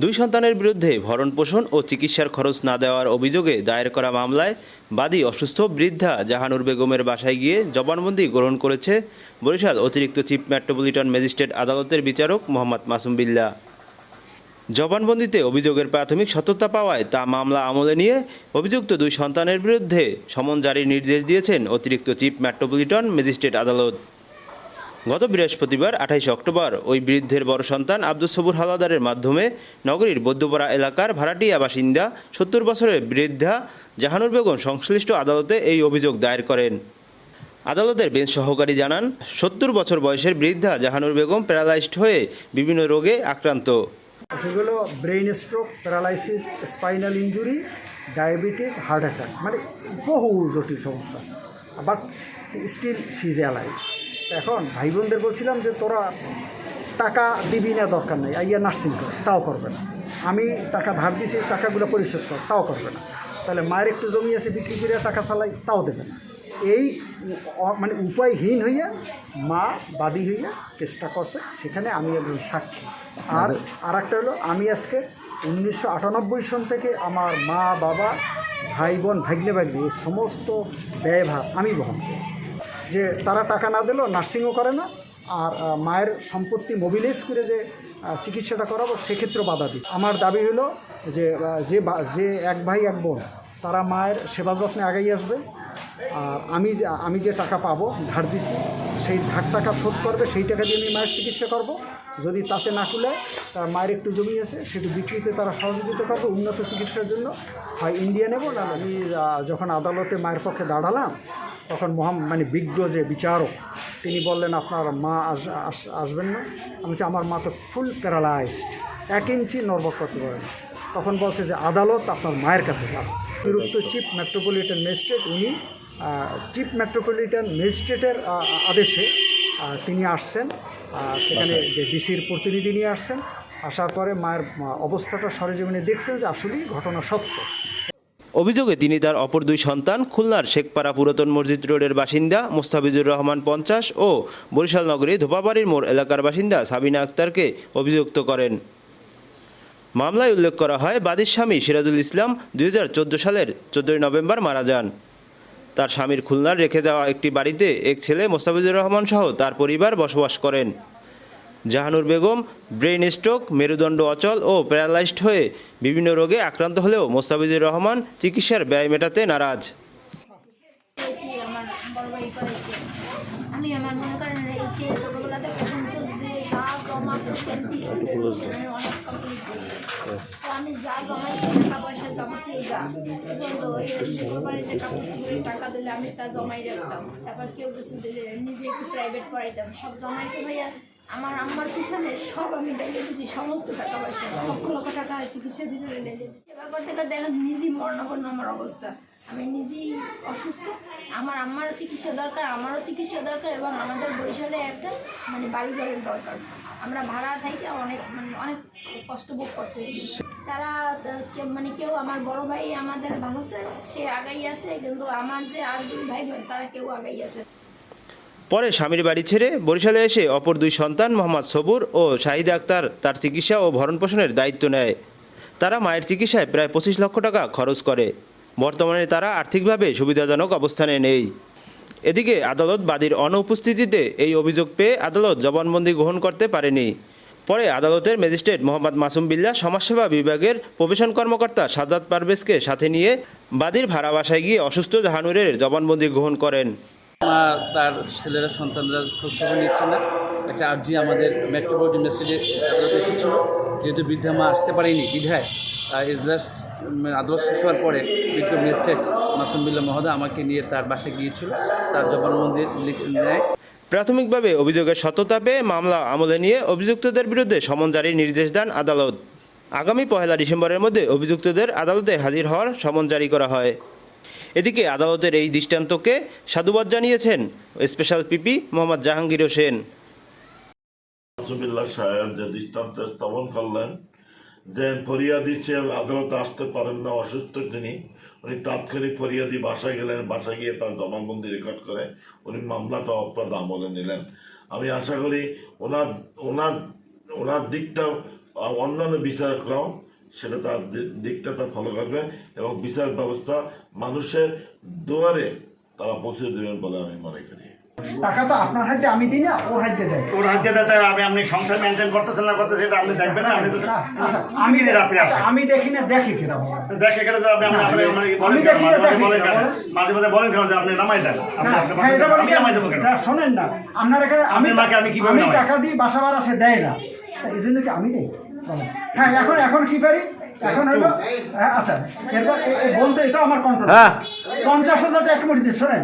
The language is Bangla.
দুই সন্তানের বিরুদ্ধে ভরণ পোষণ ও চিকিৎসার খরচ না দেওয়ার অভিযোগে দায়ের করা মামলায় বাদী অসুস্থ বৃদ্ধা জাহানুর বেগমের বাসায় গিয়ে জবানবন্দি গ্রহণ করেছে বরিশাল অতিরিক্ত চিফ মেট্রোপলিটন ম্যাজিস্ট্রেট আদালতের বিচারক মোহাম্মদ মাসুম বিল্লা। জবানবন্দিতে অভিযোগের প্রাথমিক সত্যতা পাওয়ায় তা মামলা আমলে নিয়ে অভিযুক্ত দুই সন্তানের বিরুদ্ধে সমন জারির নির্দেশ দিয়েছেন অতিরিক্ত চিফ মেট্রোপলিটন ম্যাজিস্ট্রেট আদালত। গত বৃহস্পতিবার, আঠাইশে অক্টোবর, ওই বৃদ্ধের বড় সন্তান আব্দুল সবুর হালাদারের মাধ্যমে নগরীর বৌদ্ধপাড়া এলাকার ভাড়াটিয়া বাসিন্দা সত্তর বছরের বৃদ্ধা জাহানুর বেগম সংশ্লিষ্ট আদালতে এই অভিযোগ দায়ের করেন। আদালতের বেঞ্চ সহকারী জানান, সত্তর বছর বয়সের বৃদ্ধা জাহানুর বেগম প্যারালাইজড হয়ে বিভিন্ন রোগে আক্রান্ত। সেগুলো brain stroke, paralysis, spinal injury diabetes, heart attack মানে বহু জটিল সমস্যা। But still she's alive. এখন ভাই বোনদের বলছিলাম যে তোরা টাকা দিবি না দরকার নেই। আইয়া নার্সিং কর তাও করবে না। আমি টাকা ধার দিয়েছি টাকাগুলো পরিশোধ কর তাও করবে না। তাহলে মায়ের একটু জমি আছে বিক্রি করে টাকা চালাই তাও দেবে না। এই মানে উপায়হীন হইয়া মা বাদী হইয়া কেসটা করছে সেখানে আমি একজন সাক্ষী। আর আর একটা হলো আমি আজকে উনিশশো আটানব্বই সন থেকে আমার মা বাবা ভাই বোন ভাগ্নে ভাগ্নে এই সমস্ত ব্যয়ভার আমি বহন করি। যে তারা টাকা না দিলেও নার্সিংও করে না, আর মায়ের সম্পত্তি মোবিলাইজ করে যে চিকিৎসাটা করাবো, সেক্ষেত্রেও বাধা দিই। আমার দাবি হলো যে যে যে এক ভাই, এক বোন, তারা মায়ের সেবা যত্নে আগেই আসবে, আর আমি যে আমি যে টাকা পাবো, ধার দিছি, সেই ধার টাকা শোধ করবে, সেই টাকা দিয়ে আমি মায়ের চিকিৎসা করব। যদি তাতে না খুলে, তার মায়ের একটু জমি আছে, সেটু বিক্রিতে তারা সহযোগিতা করবে, উন্নত চিকিৎসার জন্য। হয় ইন্ডিয়া নেব না আমি যখন আদালতে মায়ের পক্ষে দাঁড়ালাম তখন মহাম মানে বিজ্ঞ যে বিচারক তিনি বললেন আপনার মা আস আস- আসবেন না। আমি বলছি, আমার মা তো ফুল প্যারালাইজড এক ইঞ্চি নর্বক করতে পারে না। তখন বলছে যে আদালত আপনার মায়ের কাছে যান অতিরিক্ত চিফ মেট্রোপলিটন ম্যাজিস্ট্রেট উনি চিফ মেট্রোপলিটন ম্যাজিস্ট্রেটের আদেশে তিনি আসছেন। সেখানে যে ডিসির প্রতিনিধি নিয়ে আসছেন। আসার পরে মায়ের অবস্থাটা সরেজমিনে দেখছেন যে আসলেই ঘটনা সত্য। অভিযোগে তিনি তার অপর দুই সন্তান খুলনার শেখপাড়া পুরাতন মসজিদ রোডের বাসিন্দা মোস্তাফিজুর রহমান পঞ্চাশ ও বরিশাল নগরী ধোপাবাড়ির মোড় এলাকার বাসিন্দা সাবিনা আক্তারকে অভিযুক্ত করেন। মামলায় উল্লেখ করা হয়, বাদীর স্বামী সিরাজুল ইসলাম দুই হাজার চোদ্দ সালের চোদ্দই নভেম্বর মারা যান। তার স্বামীর খুলনার রেখে দেওয়া একটি বাড়িতে এক ছেলে মোস্তাফিজুর রহমান সহ তার পরিবার বসবাস করেন। জাহানুর বেগম ব্রেন স্ট্রোক মেরুদণ্ড অচল ও প্যারালাইজড হয়ে বিভিন্ন রোগে আক্রান্ত হলেও মোস্তাফিজুর রহমান চিকিৎসার ব্যয় মেটাতে নারাজ। আমি আমার মনে করেন এই সে পর্যন্ত যে যা জমা করছি আমি অনার্স কমপ্লিট করছি। তো আমি যা জমাইছি টাকা পয়সা জমাতেই যা ওই বাড়িতে কাপড় টাকা দিলে আমি তা জমাই রাখতাম। তারপর কেউ কিছু দিলে নিজে একটু প্রাইভেট পড়াইতাম। সব জমাইতে ভাইয়া আমার আম্মার পিছনে সব আমি ডাইলে দিয়েছি সমস্ত টাকা পয়সা। লক্ষ লক্ষ টাকা চিকিৎসার পিছনে ডাইলে সেবা করতে করতে এখন নিজেই মরণাপন্ন আমার অবস্থা। আমি নিজেই অসুস্থ। আমার আম্মারও চিকিৎসা দরকার, আমারও চিকিৎসা দরকার এবং আমাদের বরিশালে একটা মানে বাড়িঘরের দরকার। আমরা ভাড়া থাকি অনেক মানে অনেক কষ্ট ভোগ করতেছি। তারা মানে কেউ আমার বড় ভাই আমাদের ভালো সে আগাই আসে, কিন্তু আমার যে আর দুই ভাই বোন, তারা কেউ আগাই আসে পরে স্বামীর বাড়ি ছেড়ে বরিশালে এসে অপর দুই সন্তান, মোহাম্মদ সবুর ও শাহিদ আক্তার, তার চিকিৎসা ও ভরণ পোষণের দায়িত্ব নেয়। তারা মায়ের চিকিৎসায় প্রায় পঁচিশ লক্ষ টাকা খরচ করে। বর্তমানে তারা আর্থিকভাবে সুবিধাজনক অবস্থানে নেই। এদিকে আদালত বাদীর অনুপস্থিতিতে এই অভিযোগ পেয়ে আদালত জবানবন্দি গ্রহণ করতে পারেনি। পরে আদালতের ম্যাজিস্ট্রেট মোহাম্মদ মাসুম বিল্লা সমাজসেবা বিভাগের প্রবেশন কর্মকর্তা সাজাদ পারভেজকে সাথে নিয়ে বাদীর ভাড়া বাসায় গিয়ে অসুস্থ জাহানুরের জবানবন্দি গ্রহণ করেন। মা, তার ছেলেরা, সন্তানরা খোঁজখবর নিচ্ছে না। একটা আর্জি আমাদের মেট্রোপলিটন ম্যাজিস্ট্রেটে আদালতে এসেছিল। যেহেতু বৃদ্ধা মা আসতে পারেনি বিধায় এজলাস আদালত শেষ হওয়ার পরে বিজ্ঞ ম্যাজিস্ট্রেট মাসুমবিল্লা মহোদয় আমাকে নিয়ে তার বাসায় গিয়েছিল। তার জবানবন্দি নেয়। প্রাথমিকভাবে অভিযোগের সততা পেয়ে মামলা আমলে নিয়ে অভিযুক্তদের বিরুদ্ধে সমন জারির নির্দেশ দেন আদালত। আগামী পহেলা ডিসেম্বরের মধ্যে অভিযুক্তদের আদালতে হাজির হওয়ার সমন জারি করা হয়। এদিকে আদালতের এই দৃষ্টান্তকে সাধুবাদ জানিয়েছেন স্পেশাল পিপি মোহাম্মদ জাহাঙ্গীর হোসেন। সাহেব যে দৃষ্টান্ত স্থাপন করলেন, যে ফরিয়াদি সে আদালতে আসতে পারেন না, অসুস্থ তিনি উনি তাৎক্ষণিক ফরিয়াদি বাসায় গেলেন, বাসায় গিয়ে তার জবানবন্দি রেকর্ড করে উনি মামলাটা অপরাধ আমলে নিলেন। আমি আশা করি ওনার ওনার ওনার দিকটা অন্যান্য বিচারকরাও সেটা তার দিকটা তার ফলো করবে এবং বিচার ব্যবস্থা মানুষের দুয়ারে তারা পৌঁছে দেবেন বলে আমি মনে করি। টাকা তো আপনার হাতে আমি দিই না ওর হাতে দেয়। ওর হাতে দিতে আপনি আপনি সংসার মেনটেন করতেছেন না করতেছেন এটা আপনি দেখবেন না আচ্ছা আমি রাত্রে আসি আমি দেখি না দেখি তো দেখে গেলে তো আপনি আপনি আমি দেখি না, মাঝে দেখি মাঝে কেন? মাঝে বলেন কেন যে আপনি নামাই দেন? হ্যাঁ, এটা বলি আমি কেন? নামাই দেবো কেন? না, শোনেন না আপনার এখানে আমি আমি আমি টাকা দিই বাসা ভাড়া সে দেয় না। এই জন্য কি আমি দেই। হ্যাঁ এখন এখন কি পারি? এখন হলো হ্যাঁ আচ্ছা এরপর বলতে এটা আমার কন্ট্রোল হ্যাঁ। পঞ্চাশ হাজার টাকা এক মুঠি দিয়ে শোনেন।